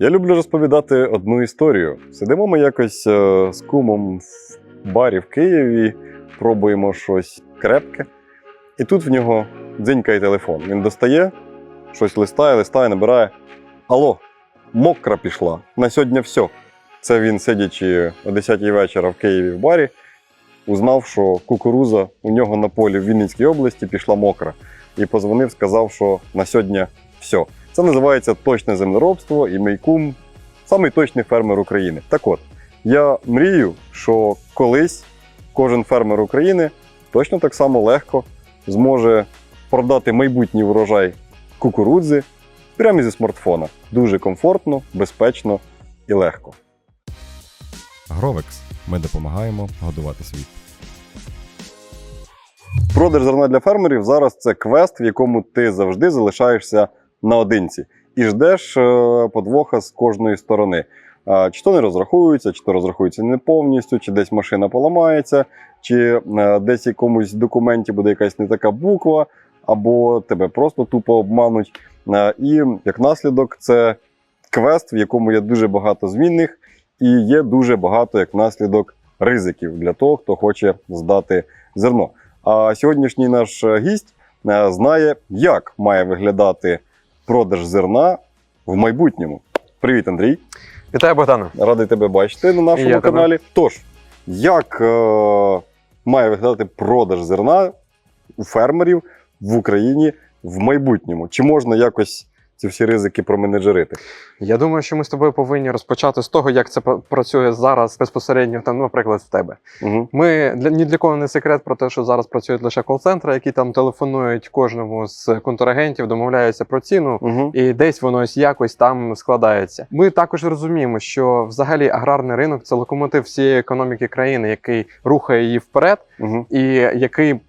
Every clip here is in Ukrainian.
Я люблю розповідати одну історію. Сидимо ми якось е, з кумом в барі в Києві, пробуємо щось крепке, і тут в нього дзинькає телефон. Він достає, щось листає, листає, набирає. Алло, мокра пішла. На сьогодні все. Це він, сидячи о 10 вечора в Києві в барі, узнав, що кукуруза у нього на полі в Вінницькій області пішла мокра. І позвонив, сказав, що на сьогодні все. Це називається точне землеробство і мій кум самий точний фермер України. Так от, я мрію, що колись кожен фермер України точно так само легко зможе продати майбутній урожай кукурудзи прямо зі смартфона. Дуже комфортно, безпечно і легко. Гровекс. Ми допомагаємо годувати світ. Продаж зерна для фермерів зараз це квест, в якому ти завжди залишаєшся наодинці і ждеш е, подвоха з кожної сторони. Чи то не розрахуються, чи то розрахуються не повністю, чи десь машина поламається, чи е, десь якомусь документі буде якась не така буква, або тебе просто тупо обмануть. І як наслідок, це квест, в якому є дуже багато змінних, і є дуже багато як наслідок ризиків для того, хто хоче здати зерно. А сьогоднішній наш е, гість знає, як має виглядати продаж зерна в майбутньому. Привіт, Андрій! Вітаю, Богдане. Радий тебе бачити на нашому Я тебе. каналі. Тож, як е, має виглядати продаж зерна у фермерів в Україні в майбутньому? Чи можна якось ці всі ризики променеджерити? Я думаю, що ми з тобою повинні розпочати з того, як це працює зараз безпосередньо, там, ну, наприклад, в тебе. Угу. Ми для ні для кого не секрет про те, що зараз працюють лише кол-центри, які там телефонують кожному з контрагентів, домовляються про ціну. Угу. І десь воно ось якось там складається. Ми також розуміємо, що взагалі аграрний ринок це локомотив всієї економіки країни, який рухає її вперед, Угу. і який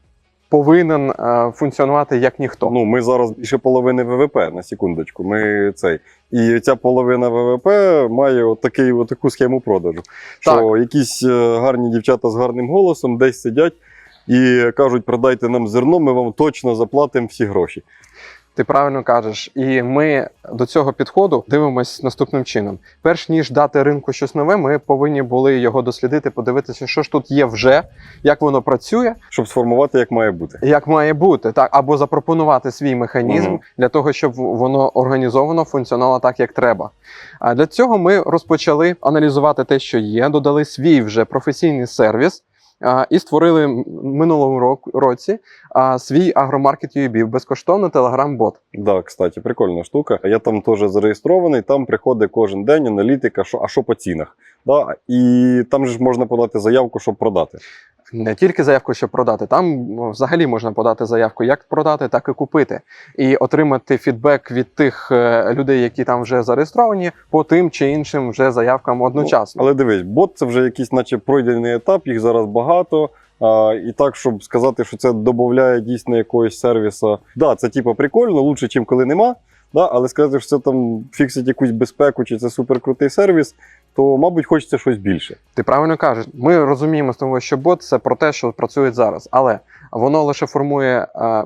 повинен е, функціонувати як ніхто. Ну, ми зараз більше половини ВВП на секундочку. Ми цей. І ця половина ВВП має отакий, такий, от таку схему продажу. Що якісь е, гарні дівчата з гарним голосом десь сидять і кажуть: продайте нам зерно, ми вам точно заплатимо всі гроші. Ти правильно кажеш, і ми до цього підходу дивимось наступним чином. Перш ніж дати ринку щось нове, ми повинні були його дослідити, подивитися, що ж тут є вже, як воно працює, Щоб сформувати, як має бути. як має бути, так або запропонувати свій механізм Мгм. для того, щоб воно організовано функціонувало так, як треба. А для цього ми розпочали аналізувати те, що є, додали свій вже професійний сервіс. І створили минулому року- році свій агромаркет UAB, безкоштовно телеграм-бот. Да, кстати, прикольна штука. Я там теж зареєстрований, там приходить кожен день аналітика, що, а що по цінах. Да? І там ж можна подати заявку, щоб продати. Не тільки заявку, щоб продати, там взагалі можна подати заявку як продати, так і купити, і отримати фідбек від тих е, людей, які там вже зареєстровані, по тим чи іншим вже заявкам одночасно. Ну, але дивись, бот це вже якийсь, наче пройдений етап, їх зараз багато. А, і так, щоб сказати, що це додає дійсно якогось сервісу. Да, це типу прикольно, лучше, ніж коли нема. Да, але сказати, що це там фіксить якусь безпеку чи це суперкрутий сервіс, то, мабуть, хочеться щось більше. Ти правильно кажеш. Ми розуміємо з того, що бот це про те, що працює зараз, але воно лише формує е,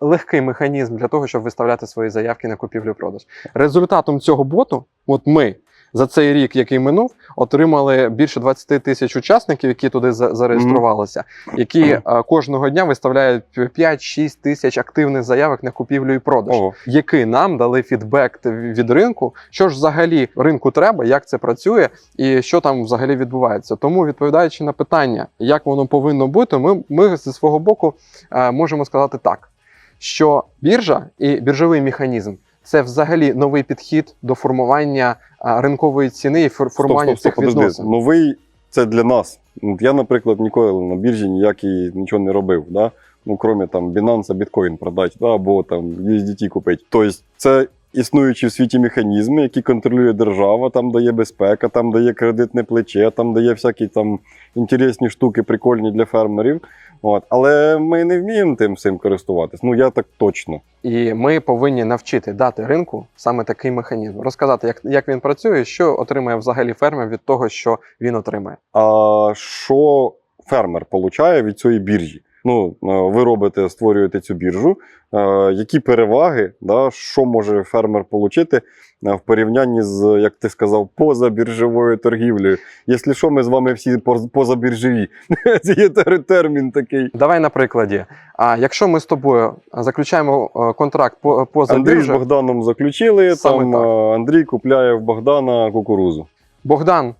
легкий механізм для того, щоб виставляти свої заявки на купівлю-продаж. Результатом цього боту, от ми за цей рік, який минув, отримали більше 20 тисяч учасників, які туди за- зареєструвалися, які е, кожного дня виставляють 5-6 тисяч активних заявок на купівлю і продаж Ого. які нам дали фідбек від ринку, що ж взагалі ринку треба, як це працює і що там взагалі відбувається. Тому, відповідаючи на питання, як воно повинно бути, ми, ми зі свого боку е, можемо сказати так, що біржа і біржовий механізм. Це взагалі новий підхід до формування ринкової ціни і фор- формування цих відносин. Новий це для нас. Я, наприклад, ніколи на біржі ніякий нічого не робив. Да? Ну, крім там Binance, біткоін продати, да? або там USDT купити. Тобто, це існуючі в світі механізми, які контролює держава, там дає безпека, там дає кредитне плече, там дає всякі там інтересні штуки, прикольні для фермерів. От. Але ми не вміємо тим всім користуватись. Ну я так точно. І ми повинні навчити дати ринку саме такий механізм, розказати, як, як він працює, що отримає взагалі фермер від того, що він отримає. А що фермер получає від цієї біржі? Ну, е, ви робите, створюєте цю біржу. Е, Які переваги, да, що може фермер отримати в порівнянні з, як ти сказав, позабіржовою торгівлею? Якщо що, ми з вами всі поз- позабіржові. Це є термін такий. Давай на прикладі. А якщо ми з тобою заключаємо е, контракт по поза Андрій з Богданом заключили, Саме там так. е, Андрій купляє в Богдана кукурузу. Богдан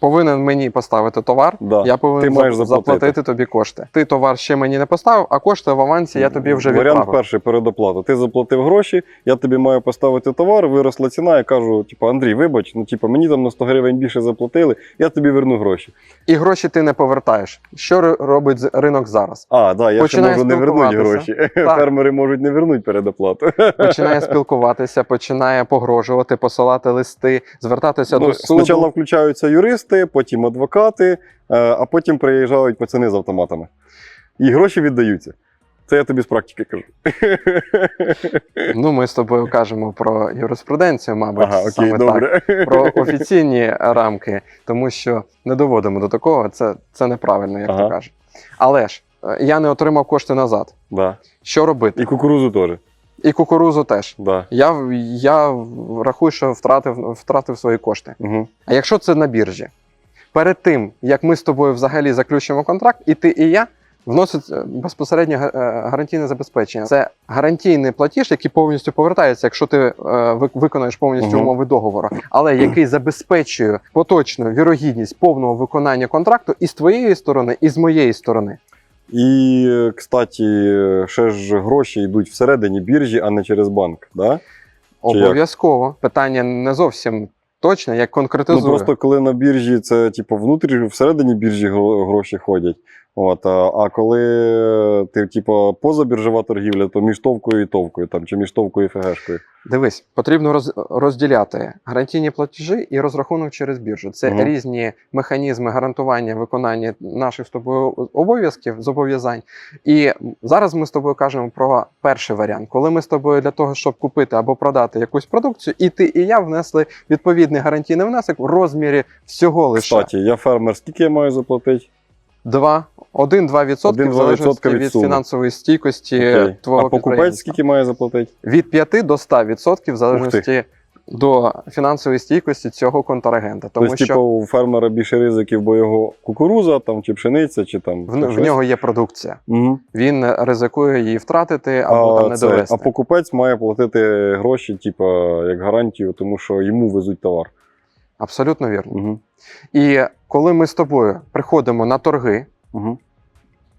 повинен мені поставити товар. Да. Я повинен Ти маєш заплатити. заплатити тобі кошти. Ти товар ще мені не поставив, а кошти в авансі я тобі вже Варіант відправив. перший передоплата. Ти заплатив гроші, я тобі маю поставити товар, виросла ціна, я кажу, типу, Андрій, вибач, ну типу, мені там на 100 гривень більше заплатили, я тобі верну гроші. І гроші ти не повертаєш. Що робить ринок зараз? А, да, я Починає ще можу не вернути гроші. Так. Фермери можуть не вернути передоплату. Починає спілкуватися, починає погрожувати, посилати листи, звертатися Ну, до суду. спочатку включаються юристи, потім адвокати, е, а потім приїжджають пацани з автоматами. І гроші віддаються. Це я тобі з практики кажу. Ну, ми з тобою кажемо про юриспруденцію, мабуть, Ага, окей, саме так. Про офіційні рамки, тому що не доводимо до такого, це, це неправильно, як Ага. то кажуть. Але ж е, я не отримав кошти назад. Да. Що робити? І кукурузу теж. І кукурузу теж. Да. Я, я рахую, що втратив, втратив свої кошти. Угу. А якщо це на біржі, перед тим як ми з тобою взагалі заключимо контракт, і ти і я вносить е, безпосередньо е, гарантійне забезпечення. Це гарантійний платіж, який повністю повертається, якщо ти е, ви- виконаєш повністю умови договору, але який забезпечує поточну вірогідність повного виконання контракту і з твоєї сторони, і з моєї сторони. І, кстати, ще ж гроші йдуть всередині біржі, а не через банк. Да? Обов'язково питання не зовсім точне, як Ну просто коли на біржі це типу внутрі, всередині біржі гро- гроші ходять. От, а, коли ти, типу, позабіржова торгівля, то між товкою і товкою, там, чи між товкою і фегешкою. Дивись, потрібно роз, розділяти гарантійні платежі і розрахунок через біржу. Це Мгм. різні механізми гарантування виконання наших з тобою обов'язків, зобов'язань. І зараз ми з тобою кажемо про перший варіант, коли ми з тобою для того, щоб купити або продати якусь продукцію, і ти і я внесли відповідний гарантійний внесок в розмірі всього лише Кстати, я фермер, скільки я маю заплатити? 2, 1-2 відсотки в залежності від від фінансової стійкості Окей. твого А покупець скільки має заплатити? від 5 до 100% в залежності до фінансової стійкості цього контрагента. Тому тобто, що типу, у фермера більше ризиків, бо його кукуруза, там, чи пшениця, чи там. в, в нього є продукція. Угу. Він ризикує її втратити або там не це, довести. а покупець має платити гроші, типу, як гарантію, тому що йому везуть товар. Абсолютно вірно. Угу. І коли ми з тобою приходимо на торги, Угу.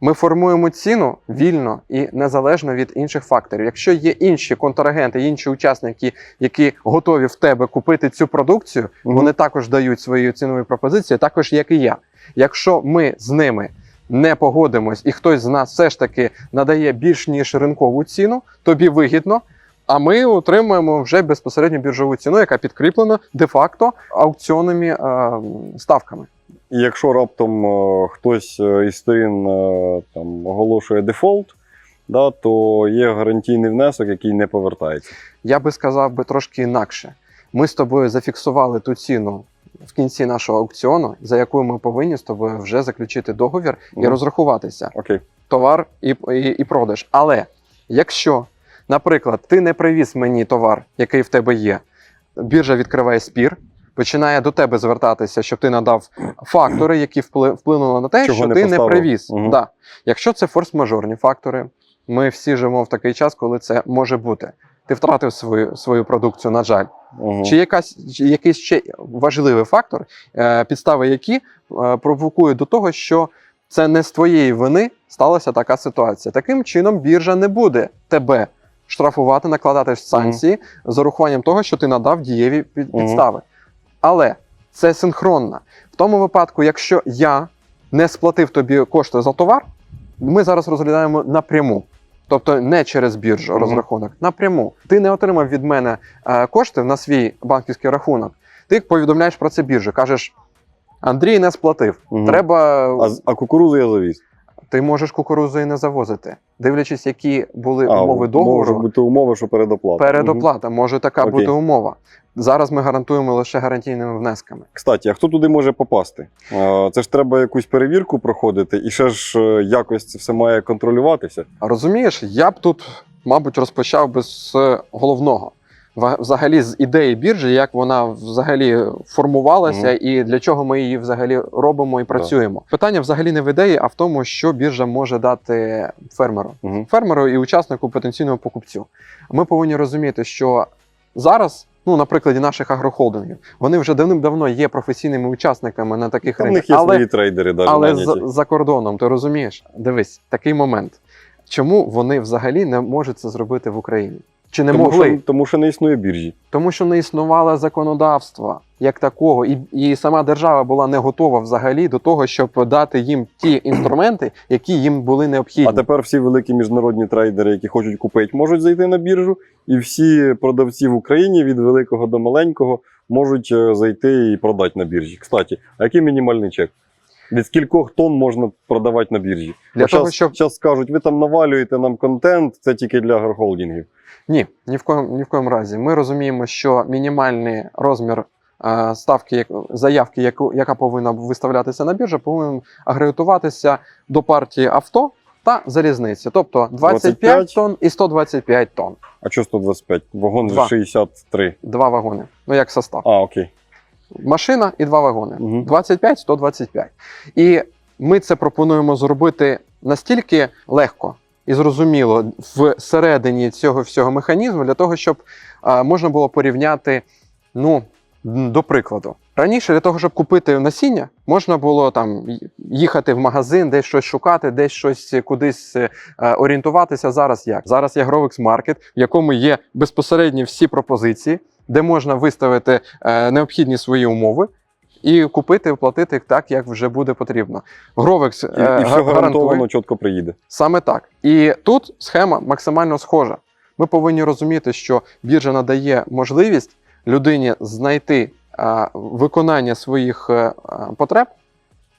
ми формуємо ціну вільно і незалежно від інших факторів. Якщо є інші контрагенти, інші учасники, які готові в тебе купити цю продукцію, Мгм. вони також дають свої цінові пропозиції, також як і я. Якщо ми з ними не погодимось, і хтось з нас все ж таки надає більш ніж ринкову ціну, тобі вигідно. А ми отримуємо вже безпосередньо біржову ціну, яка підкріплена де-факто аукціонними е, ставками. І якщо раптом е, хтось е, із сторін е, там, оголошує дефолт, да, то є гарантійний внесок, який не повертається. Я би сказав би трошки інакше. Ми з тобою зафіксували ту ціну в кінці нашого аукціону, за якою ми повинні з тобою вже заключити договір і Мгм. розрахуватися. Окей. товар і, і, і продаж. Але якщо, наприклад, ти не привіз мені товар, який в тебе є, біржа відкриває спір. Починає до тебе звертатися, щоб ти надав фактори, які впли- вплинули на те, Чого що не ти не привіз. Мгм. Да. Якщо це форс-мажорні фактори, ми всі живемо в такий час, коли це може бути. Ти втратив свою, свою продукцію, на жаль. Угу. Чи якась чи якийсь ще важливий фактор, е, підстави які е, провокують до того, що це не з твоєї вини сталася така ситуація. Таким чином, біржа не буде тебе штрафувати, накладати санкції з урахуванням того, що ти надав дієві під- Мгм. Але це синхронно. В тому випадку, якщо я не сплатив тобі кошти за товар, ми зараз розглядаємо напряму. Тобто не через біржу розрахунок, напряму. Ти не отримав від мене е, кошти на свій банківський рахунок. Ти повідомляєш про це біржу. Кажеш: Андрій не сплатив. Треба. А, а кукурузу я завіз. Ти можеш кукурузу і не завозити, дивлячись, які були А, умови договору. Може бути умови, що передоплата. Передоплата може така Окей. бути умова. Зараз ми гарантуємо лише гарантійними внесками. Кстати, а хто туди може попасти? Це ж треба якусь перевірку проходити, і ще ж е, якось це все має контролюватися. Розумієш, я б тут, мабуть, розпочав би з головного. Взагалі з ідеї біржі, як вона взагалі формувалася і для чого ми її взагалі робимо і працюємо. Питання взагалі не в ідеї, а в тому, що біржа може дати фермеру. Угу. фермеру і учаснику потенційному покупцю. Ми повинні розуміти, що зараз, ну на прикладі наших агрохолдингів, вони вже давним-давно є професійними учасниками на таких Там ринках, них є але, свої трейдери, навіть але за, за кордоном. Ти розумієш? Дивись, такий момент. Чому вони взагалі не можуть це зробити в Україні? Чи не тому, могли? що, тому що не існує біржі. Тому що не існувало законодавства як такого, і, і сама держава була не готова взагалі до того, щоб дати їм ті інструменти, які їм були необхідні. А тепер всі великі міжнародні трейдери, які хочуть купити, можуть зайти на біржу, і всі продавці в Україні від великого до маленького можуть е, зайти і продати на біржі. Кстати, а який мінімальний чек? Від скількох тонн можна продавати на біржі? Для того, щас, щоб щас скажуть, ви там навалюєте нам контент, це тільки для агрохолдингів. Ні, ні в коєму ні в коєму разі. Ми розуміємо, що мінімальний розмір е, ставки заявки, яку, яка повинна виставлятися на біржі, повинен агрегатуватися до партії авто та залізниці. Тобто 25, 25 тонн і 125 тонн. А що 125? Вагон Два. 63. Два вагони. Ну як состав. А, окей. Машина і два вагони. Угу. 25, 125. І ми це пропонуємо зробити настільки легко і зрозуміло всередині цього всього механізму для того, щоб можна було порівняти. Ну, до прикладу, раніше для того, щоб купити насіння, можна було там їхати в магазин, десь щось шукати, десь щось кудись е, орієнтуватися. Зараз як? Зараз є Grovex Market, в якому є безпосередні всі пропозиції, де можна виставити е, необхідні свої умови. І купити, платити так, як вже буде потрібно. Гровекс І, е, і все га- гарантовано чітко приїде. Саме так. І тут схема максимально схожа. Ми повинні розуміти, що біржа надає можливість людині знайти виконання своїх е, потреб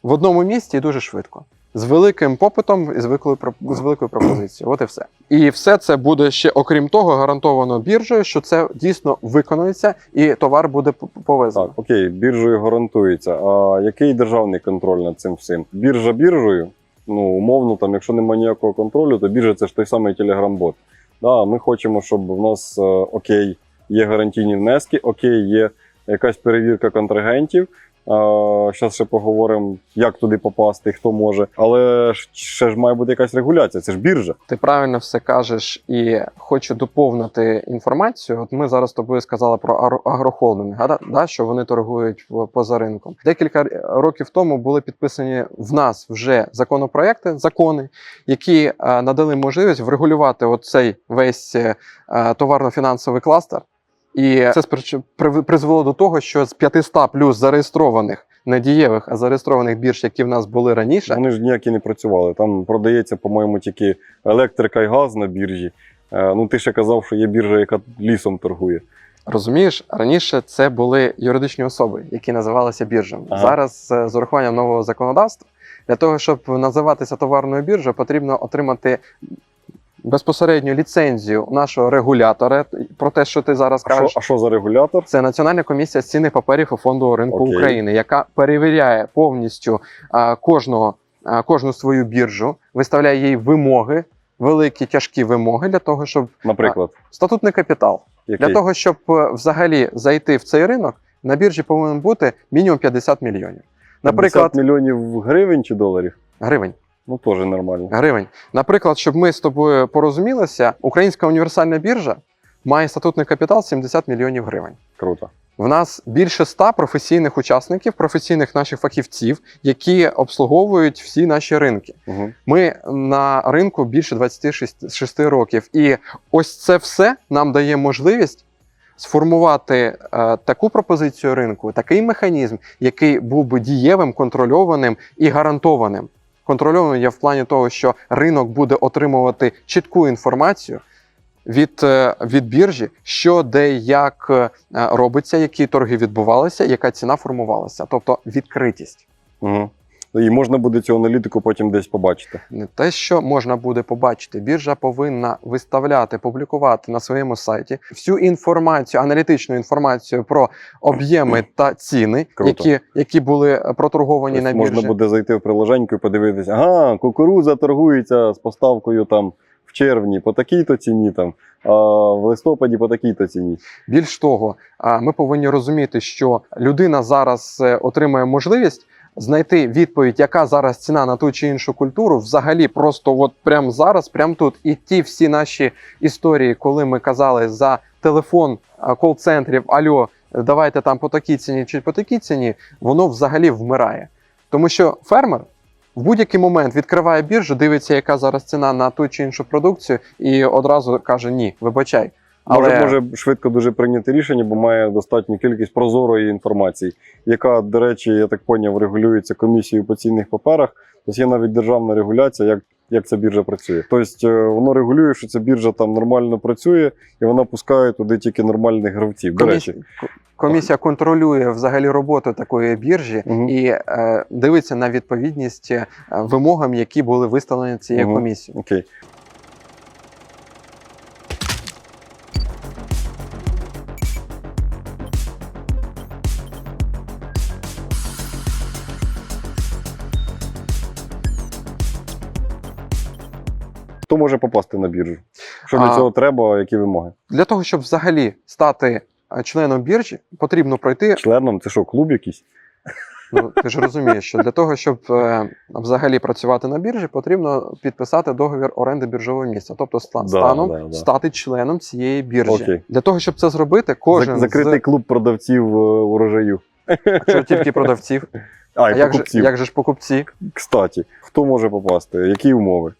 в одному місці і дуже швидко. З великим попитом і з великою, з великою пропозицією. От і все. І все це буде ще, окрім того, гарантовано біржею, що це дійсно виконується і товар буде повезений. Так, окей, біржею гарантується. А який державний контроль над цим всім? Біржа біржею. Ну, умовно, там, якщо немає ніякого контролю, то біржа це ж той самий телеграм-бот. Да, ми хочемо, щоб в нас е, окей, є гарантійні внески, окей, є якась перевірка контрагентів. Зараз ще поговоримо, як туди попасти, хто може. Але ще ж має бути якась регуляція. Це ж біржа. Ти правильно все кажеш і хочу доповнити інформацію. От ми зараз тобою сказали про агро- агрохолдинги, да, що вони торгують поза ринком. Декілька років тому були підписані в нас вже законопроекти, закони, які е, надали можливість врегулювати оцей весь е, е, товарно-фінансовий кластер. І це призвело до того, що з 500 плюс зареєстрованих не дієвих, а зареєстрованих бірж, які в нас були раніше, Вони ж ніякі не працювали. Там продається, по-моєму, тільки електрика і газ на біржі. Е, Ну, ти ще казав, що є біржа, яка лісом торгує. Розумієш, раніше це були юридичні особи, які називалися біржами. Ага. Зараз е, з урахуванням нового законодавства для того, щоб називатися товарною біржею, потрібно отримати безпосередню ліцензію нашого регулятора про те, що ти зараз А що, кажеш. а що за регулятор? Це Національна комісія з цінних паперів і фондового ринку Окей. України, яка перевіряє повністю а, кожного, а, кожну свою біржу, виставляє їй вимоги, великі тяжкі вимоги для того, щоб Наприклад, статутний капітал. який? Для того, щоб е, взагалі зайти в цей ринок, на біржі повинен бути мінімум 50 мільйонів. Наприклад, 50 мільйонів гривень чи доларів? гривень. Ну, теж нормально. Гривень. Наприклад, щоб ми з тобою порозумілися, Українська універсальна біржа має статутний капітал 70 мільйонів гривень. Круто. В нас більше 100 професійних учасників, професійних наших фахівців, які обслуговують всі наші ринки. Угу. Ми на ринку більше 26 років, і ось це все нам дає можливість сформувати е, таку пропозицію ринку, такий механізм, який був би дієвим, контрольованим і гарантованим. Контрольованим я в плані того, що ринок буде отримувати чітку інформацію. Від, е, від біржі, що де як е, робиться, які торги відбувалися, яка ціна формувалася, тобто відкритість. Угу. І можна буде цю аналітику потім десь побачити. Не те, що можна буде побачити, біржа повинна виставляти, публікувати на своєму сайті всю інформацію, аналітичну інформацію про об'єми та ціни, Круто. які, які були проторговані Тобто на біржі. можна буде зайти в приложеньку і подивитися, ага, кукурудза торгується з поставкою там в червні по такій-то ціні, там, а в листопаді по такій-то ціні. Більш того, ми повинні розуміти, що людина зараз е, отримає можливість знайти відповідь, яка зараз ціна на ту чи іншу культуру, взагалі, просто от прямо зараз, прямо тут. І ті всі наші історії, коли ми казали за телефон кол-центрів, альо, давайте там по такій ціні чи по такій ціні, воно взагалі вмирає. Тому що фермер. В будь-який момент відкриває біржу, дивиться, яка зараз ціна на ту чи іншу продукцію, і одразу каже: ні, вибачай. Може, може швидко дуже прийняти рішення, бо має достатню кількість прозорої інформації, яка, до речі, я так поняв, регулюється комісією по цінних паперах. Тобто є навіть державна регуляція, як, як ця біржа працює. Тобто е, воно регулює, що ця біржа там нормально працює, і вона пускає туди тільки нормальних гравців. До речі, Комісія, контролює взагалі роботу такої біржі Мгм. і е, дивиться на відповідність е, вимогам, які були виставлені цією Мгм. комісією. окей. Може попасти на біржу? Що для А- цього треба, які вимоги? Для того, щоб взагалі стати е, членом біржі, потрібно пройти. Членом це що, клуб якийсь? Ну ти ж розумієш, що для того, щоб е, взагалі працювати на біржі, потрібно підписати договір оренди біржового місця, тобто ста- Да, станом да, да. стати членом цієї біржі. Окей. Для того, щоб це зробити, кожен Зак- Закритий клуб продавців е, урожаю. що тільки продавців. А, А як же, як же ж покупці? Кстати, хто може попасти? Які умови?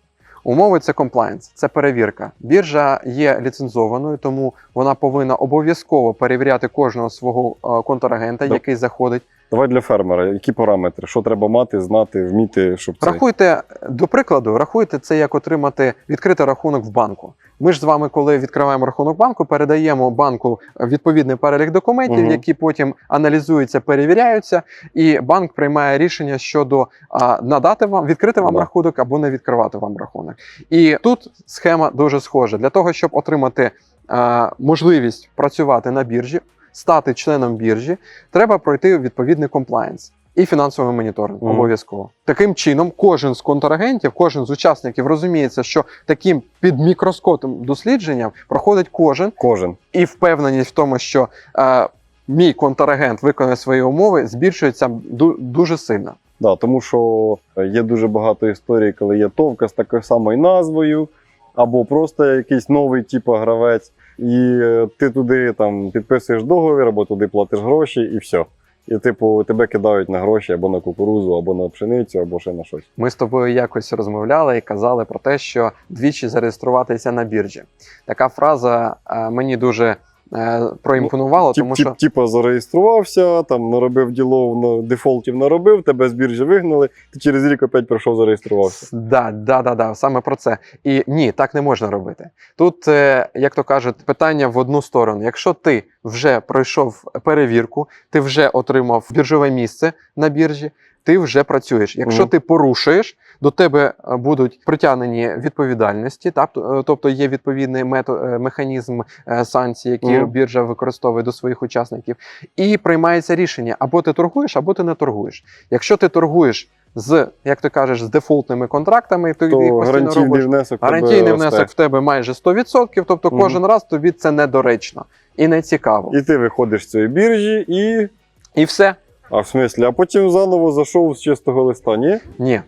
Умови це комплаєнс, це перевірка. Біржа є ліцензованою, тому вона повинна обов'язково перевіряти кожного свого е, контрагента, Да. який заходить. Давай для фермера, які параметри? Що треба мати, знати, вміти, щоб це. Рахуйте, до прикладу, рахуйте це як отримати відкритий рахунок в банку. Ми ж з вами, коли відкриваємо рахунок банку, передаємо банку відповідний перелік документів, Мгм. які потім аналізуються, перевіряються, і банк приймає рішення щодо а, надати вам відкрити вам Да. рахунок або не відкривати вам рахунок. І тут схема дуже схожа для того, щоб отримати а, можливість працювати на біржі, стати членом біржі, треба пройти відповідний комплаєнс. І фінансовий моніторинг Мгм. обов'язково. Таким чином, кожен з контрагентів, кожен з учасників розуміється, що таким під мікроскопом дослідженням проходить кожен, Кожен. і впевненість в тому, що е, мій контрагент виконує свої умови, збільшується ду- дуже сильно. Да, тому що є дуже багато історій, коли є товка з такою самою назвою, або просто якийсь новий типу гравець, і е, ти туди там підписуєш договір, або туди платиш гроші, і все. І, типу, тебе кидають на гроші або на кукурузу, або на пшеницю, або ще на щось. Ми з тобою якось розмовляли і казали про те, що двічі зареєструватися на біржі. Така фраза е, мені дуже е, проімпонувала, Тип, тому що типа зареєструвався, там наробив ділов, на дефолтів наробив, тебе з біржі вигнали, ти через рік опять прийшов, зареєструвався. Да, да, да, да, саме про це. І ні, так не можна робити. Тут, е, як то кажуть, питання в одну сторону. Якщо ти вже пройшов перевірку, ти вже отримав біржове місце на біржі, ти вже працюєш. Якщо ти порушуєш, до тебе е, будуть притягнені відповідальності, так, е, тобто є відповідний мето, е, механізм санкцій, які Мгм. біржа використовує до своїх учасників, і приймається рішення: або ти торгуєш, або ти не торгуєш. Якщо ти торгуєш з, як ти кажеш, з дефолтними контрактами, то, їх постійно гарантійний робиш. внесок. тебе Гарантійний росте. внесок в тебе майже 100%, тобто кожен раз тобі це недоречно і не цікаво. І ти виходиш з цієї біржі і. І все. А в смислі, а потім заново зайшов з чистого листа, ні? Ні.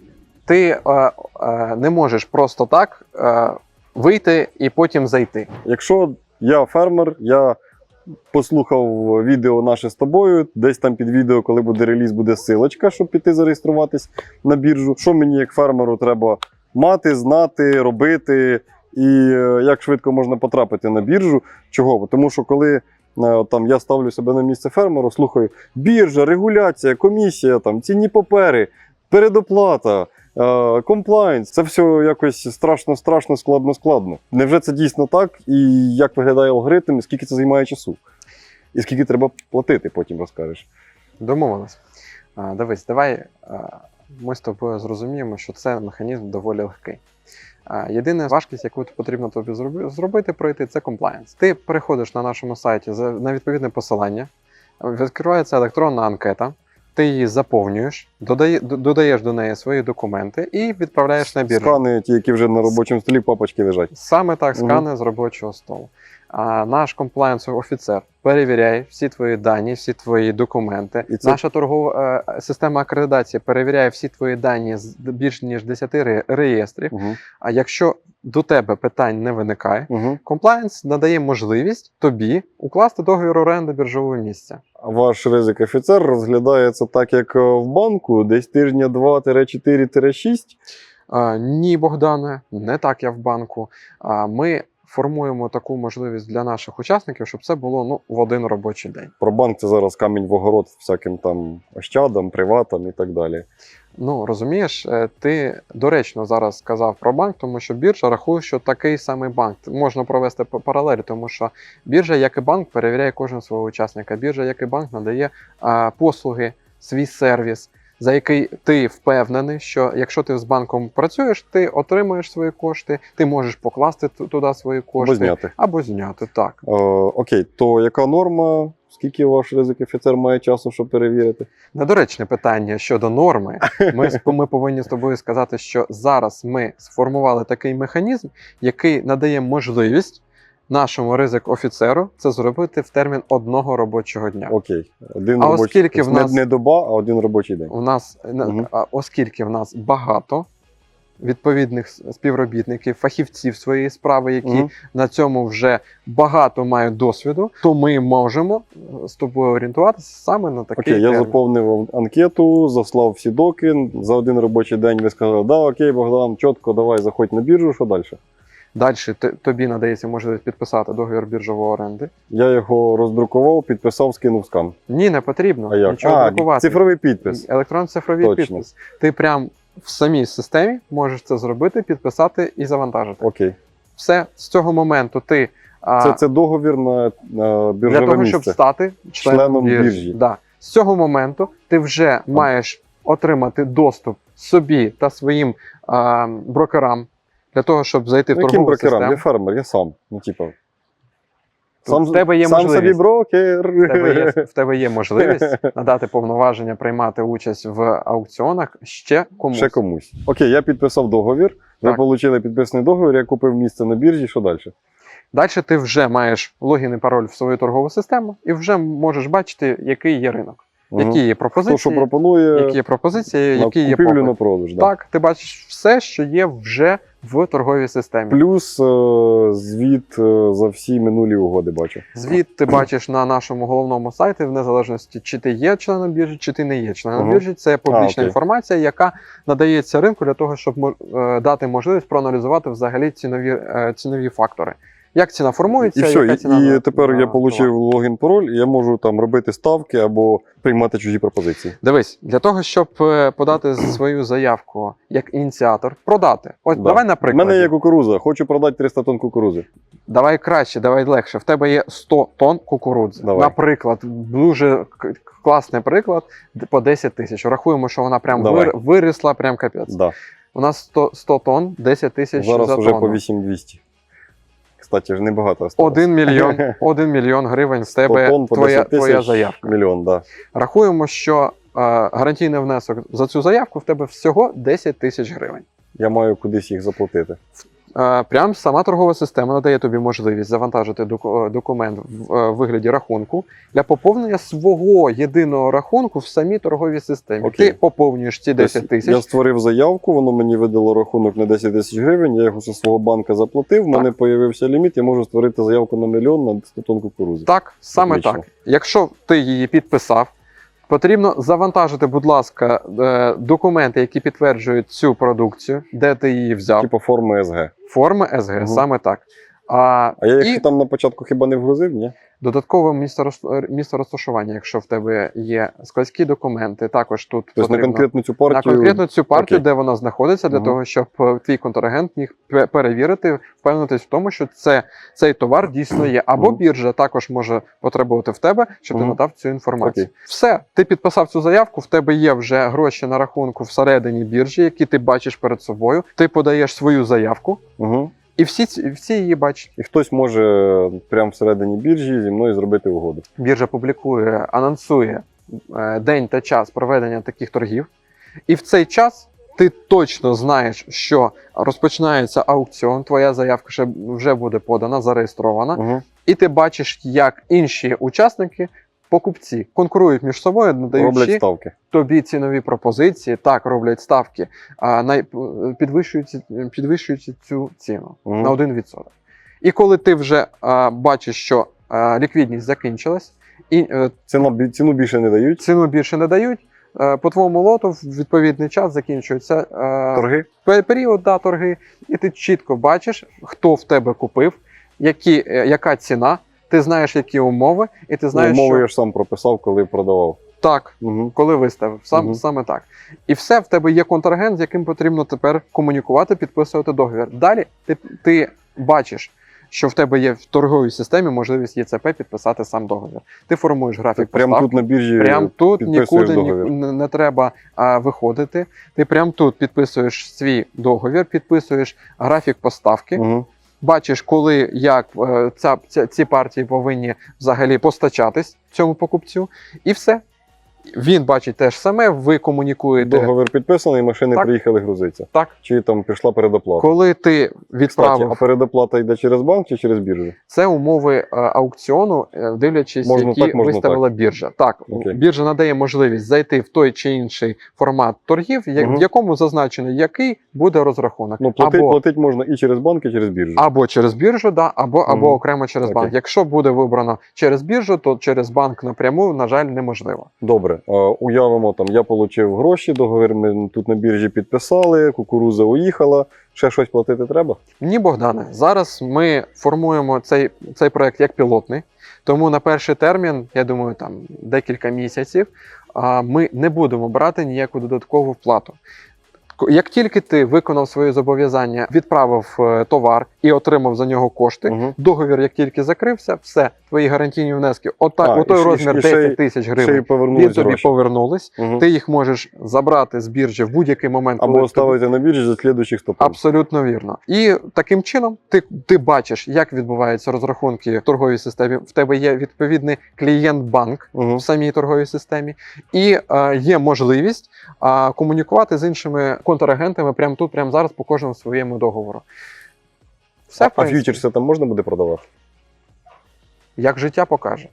Ти е, е, не можеш просто так е, вийти і потім зайти. Якщо я фермер, я послухав відео наше з тобою, десь там під відео, коли буде реліз, буде силочка, щоб піти зареєструватись на біржу. Що мені як фермеру треба мати, знати, робити, і е, як швидко можна потрапити на біржу? Чого? Тому що коли. е, Там я ставлю себе на місце фермеру, слухаю, біржа, регуляція, комісія, там цінні папери, передоплата, комплайнс. Це все якось страшно, страшно, складно, складно. Невже це дійсно так? І як виглядає алгоритм, і скільки це займає часу? І скільки треба платити, потім розкажеш. Домовились. Дивись, давай ми з тобою зрозуміємо, що це механізм доволі легкий. Єдина важкість, яку потрібно тобі зробити, пройти, це комплаєнс. Ти переходиш на нашому сайті на відповідне посилання, відкривається електронна анкета, ти її заповнюєш, додає, додаєш до неї свої документи і відправляєш на біржу. Скани, ті, які вже на робочому столі в папочці лежать. Саме так скани з робочого столу. А наш комплаєнс офіцер перевіряє всі твої дані, всі твої документи. І це- Наша торгова е, система акредитації перевіряє всі твої дані з більш ніж 10 реєстрів. Угу. А якщо до тебе питань не виникає, Угу. комплаєнс надає можливість тобі укласти договір оренди біржового місця. Ваш ризик офіцер розглядається так, як е, в банку, десь тижня 2-4-6. А, ні, Богдане, не так я в банку. А, ми формуємо таку можливість для наших учасників, щоб це було ну, в один робочий день. Про банк це зараз камінь в огород всяким там ощадам, приватам і так далі. Ну розумієш, е, ти доречно зараз сказав про банк, тому що біржа рахує, що такий самий банк можна провести паралель, тому що біржа, як і банк, перевіряє кожного свого учасника. Біржа, як і банк, надає а, послуги, свій сервіс, за який ти впевнений, що якщо ти з банком працюєш, ти отримуєш свої кошти, ти можеш покласти туди свої кошти Або зняти. або зняти. Так. Е, окей, то яка норма? Скільки ваш ризик офіцер має часу, щоб перевірити? Недоречне питання щодо норми. Ми, ми повинні з тобою сказати, що зараз ми сформували такий механізм, який надає можливість нашому ризик офіцеру це зробити в термін одного робочого дня. Окей. Один А робочий оскільки в нас- не, не доба, а один робочий день. У нас на- Мгм. а, оскільки в нас багато відповідних співробітників, фахівців своєї справи, які Мгм. на цьому вже багато мають досвіду, то ми можемо е, з тобою орієнтуватися саме на такий Окей, я термін. заповнив анкету, заслав всі доки. За один робочий день ви сказали, да, окей, Богдан, чітко, давай заходь на біржу, що далі? Далі тобі надається можливість підписати договір біржової оренди. Я його роздрукував, підписав, скинув скан. Ні, не потрібно А як? нічого а, друкувати. цифровий підпис. Електронно-цифровий Точно. підпис. Ти прям в самій системі можеш це зробити, підписати і завантажити. Окей. Все з цього моменту ти а, Це, це договір на, на біржове для того, місце. щоб стати членом, Членом біржі. біржі. Да. З цього моменту ти вже маєш отримати доступ собі та своїм а, брокерам для того, щоб зайти в Ну, яким торгову брокерам? систему. Я фермер, я сам. Ну, типу, Тут в тебе є сам собі брокер. В тебе, є, в тебе є можливість надати повноваження приймати участь в аукціонах ще комусь. Ще комусь. Окей, я підписав договір. Ви отримали підписаний договір, я купив місце на біржі, що далі? Далі ти вже маєш логін і пароль в свою торгову систему і вже можеш бачити, який є ринок, які є Хто пропозиції, що пропонує які є пропозиції, на які є попит. на продаж. Да. Так, ти бачиш все, що є вже в торговій системі. Плюс е, звіт е, за всі минулі угоди бачу. Звіт ти бачиш на нашому головному сайті, в незалежності, чи ти є членом біржі, чи ти не є членом угу. біржі. Це публічна а, інформація, яка надається ринку для того, щоб е, дати можливість проаналізувати взагалі цінові, цінові фактори. Як ціна формується, І все, яка і, ціна і на- тепер на я отримав логін пароль, і я можу там робити ставки або приймати чужі пропозиції. Дивись, для того, щоб е, подати свою заявку як ініціатор, продати. Ось Да. давай У наприклад. мене є кукуруза, хочу продати 300 тонн кукурузи. Давай краще, давай легше. В тебе є 100 тонн кукурудзи. Давай. Наприклад, дуже класний приклад по 10 тисяч. Рахуємо, що вона прям Давай. вир, вирісла, прям капець. Да. У нас 100, 100 тонн, 10 тисяч Зараз за вже тонну. по 8200. Кстати, ж небагато осталось. Один мільйон, один мільйон гривень з тебе по твоя, 10 тисяч, твоя заявка. Мільйон, да. Рахуємо, що е, гарантійний внесок за цю заявку в тебе всього 10 тисяч гривень. Я маю кудись їх заплатити. Е, Прям сама торгова система надає тобі можливість завантажити е, документ в е, вигляді рахунку для поповнення свого єдиного рахунку в самій торговій системі. Окей. Ти поповнюєш ці 10 Тобто тисяч. Я створив заявку, воно мені видало рахунок на 10 тисяч гривень, я його зі свого банка заплатив, в мене з'явився ліміт, я можу створити заявку на мільйон на 100 тонн кукурузи. Так, саме Отлично. так. Якщо ти її підписав, потрібно завантажити, будь ласка, е, документи, які підтверджують цю продукцію, де ти її взяв. Типу форми СГ. Форми СГ, угу. саме так. А, А я їх і там на початку хіба не вгрузив, ні? додаткове місце, роз- місце розташування, якщо в тебе є складські документи, також тут Тобто на потрібно- конкретну цю на партію. конкретну цю партію, Окей. де вона знаходиться, для Мгм. того, щоб е, твій контрагент міг перевірити, впевнитись в тому, що це цей товар дійсно є. Або Мгм. біржа також може потребувати в тебе, щоб ти надав цю інформацію. Окей. Все, ти підписав цю заявку. В тебе є вже гроші на рахунку всередині біржі, які ти бачиш перед собою. Ти подаєш свою заявку, Угу. І всі всі її бачать. І хтось може прямо всередині біржі зі мною зробити угоду. Біржа публікує, анонсує е, день та час проведення таких торгів, і в цей час ти точно знаєш, що розпочинається аукціон, твоя заявка ще вже буде подана, зареєстрована, Угу. і ти бачиш, як інші учасники, покупці, конкурують між собою, Роблять ставки. тобі цінові пропозиції, так роблять ставки, а най- підвищують, підвищують цю ціну Мгм. на 1%. І коли ти вже а, бачиш, що а, ліквідність закінчилась, і е, Ціна, ціну більше не дають. ціну більше не дають, е, по твоєму лоту в відповідний час закінчується е, Торги. період да, торги, і ти чітко бачиш, хто в тебе купив, які, е, яка ціна, ти знаєш, які умови, і ти знаєш, Умови що я ж сам прописав, коли продавав. так, Угу. коли виставив. Сам, Мгм. Саме так. І все, в тебе є контрагент, з яким потрібно тепер комунікувати, підписувати договір. Далі ти, ти бачиш, що в тебе є в торговій системі можливість ЄЦП підписати сам договір. Ти формуєш графік Прямо тут на біржі. Прям тут нікуди ні, договір. не, не треба а, виходити. Ти прям тут підписуєш свій договір, підписуєш графік поставки, Угу. Бачиш, коли як е, ця, ця, ці партії повинні взагалі постачатись цьому покупцю, і все. Він бачить те ж саме, ви комунікуєте. Договір підписаний, машини Так. приїхали грузитися. Так, Чи там пішла передоплата. коли ти Кстати, а передоплата йде через банк чи через біржу? це умови е, аукціону, е, дивлячись, Можна які так, можна виставила біржа. Так, Окей. біржа надає можливість зайти в той чи інший формат торгів, я- Мгм. в якому зазначено, який буде розрахунок. Ну, платить, або, платить можна і через банк, і через біржу. або через біржу, да, або, або окремо через Окей. банк. Якщо буде вибрано через біржу, то через банк напряму, на жаль, неможливо. Добре, е, уявимо там, я отримав гроші, договір ми тут на біржі підписали, кукуруза уїхала, ще щось платити треба. Ні, Богдане, зараз ми формуємо цей, цей проект як пілотний, тому на перший термін, я думаю, там декілька місяців, ми не будемо брати ніяку додаткову вплату. Як тільки ти виконав свої зобов'язання, відправив е, товар і отримав за нього кошти, Угу. договір, як тільки закрився, все, твої гарантійні внески, ота, А, о той і розмір і 10 тисяч гривень, він тобі гроші. повернулись. Угу. Ти їх можеш забрати з біржі в будь-який момент, коли Або тобі- оставити на біржі за слідуючих стопом. Абсолютно вірно. І таким чином ти, ти бачиш, як відбуваються розрахунки в торговій системі. В тебе є відповідний клієнт-банк Угу. в самій торговій системі, і е, є можливість е, комунікувати з іншими контрагентами прямо тут, прямо зараз по кожному своєму договору. Все, А, принципі, фьючерси там можна буде продавати? як життя покаже.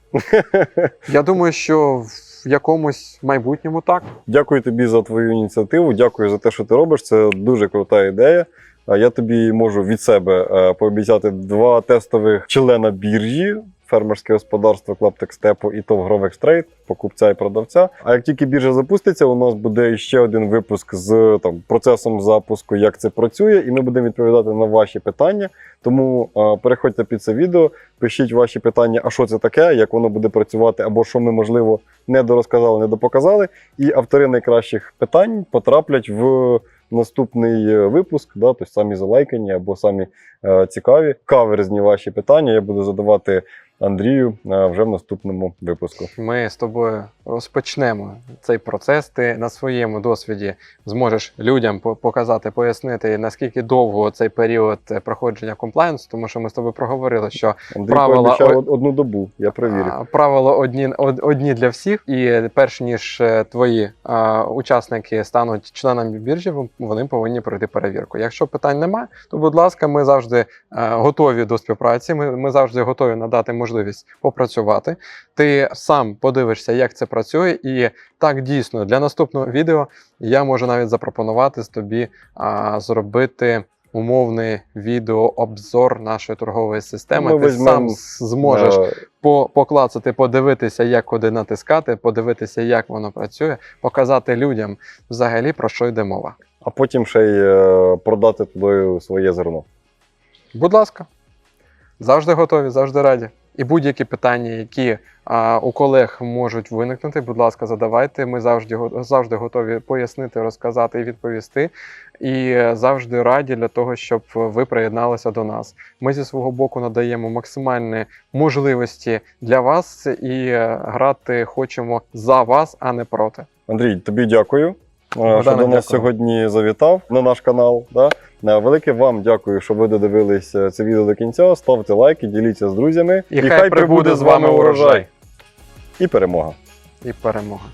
Я думаю, що в якомусь майбутньому так. Дякую тобі за твою ініціативу. Дякую за те, що ти робиш. Це дуже крута ідея. Я тобі можу від себе е, пообіцяти два тестових члена біржі. Фермерське господарство Клаптек Степу і ТОВ Grovex Trade, покупця і продавця. А як тільки біржа запуститься, у нас буде ще один випуск з там процесом запуску, як це працює, і ми будемо відповідати на ваші питання. Тому е, переходьте під це відео, пишіть ваші питання, а що це таке, як воно буде працювати, або що ми, можливо, не дорозказали, не допоказали. І автори найкращих питань потраплять в наступний е, випуск, да, тобто самі залайкані або самі е, цікаві, каверзні ваші питання. Я буду задавати Андрію вже в наступному випуску. Ми з тобою розпочнемо цей процес. Ти на своєму досвіді зможеш людям по- показати, пояснити, наскільки довго цей період е, проходження комплайнсу, тому що ми з тобою проговорили, що Андрій Правила одну добу, я перевірю. а, правила одні, одні для всіх, і перш ніж е, твої а, учасники стануть членами біржі, вони повинні пройти перевірку. Якщо питань немає, то будь ласка, ми завжди е, готові до співпраці. Ми, ми завжди готові надати можливість попрацювати. Ти сам подивишся, як це працює, і так дійсно для наступного відео я можу навіть запропонувати з тобі а, зробити. Умовний відеообзор нашої торгової системи. Ми Ти сам зможеш по, поклацати, подивитися, як куди натискати, подивитися, як воно працює, показати людям взагалі про що йде мова. А потім ще й е, продати туди своє зерно. Будь ласка, Завжди готові, завжди раді. І будь-які питання, які а, у колег можуть виникнути, будь ласка, задавайте. Ми завжди завжди готові пояснити, розказати і відповісти. І завжди раді для того, щоб ви приєдналися до нас. Ми зі свого боку надаємо максимальні можливості для вас і грати хочемо за вас, а не проти. Андрій, тобі дякую, е, що до нас дякую. сьогодні завітав на наш канал. Да? Е, Велике вам дякую, що ви додивились е, це відео до кінця. Ставте лайки, діліться з друзями. І хай прибуде з вами урожай. І перемога. І перемога.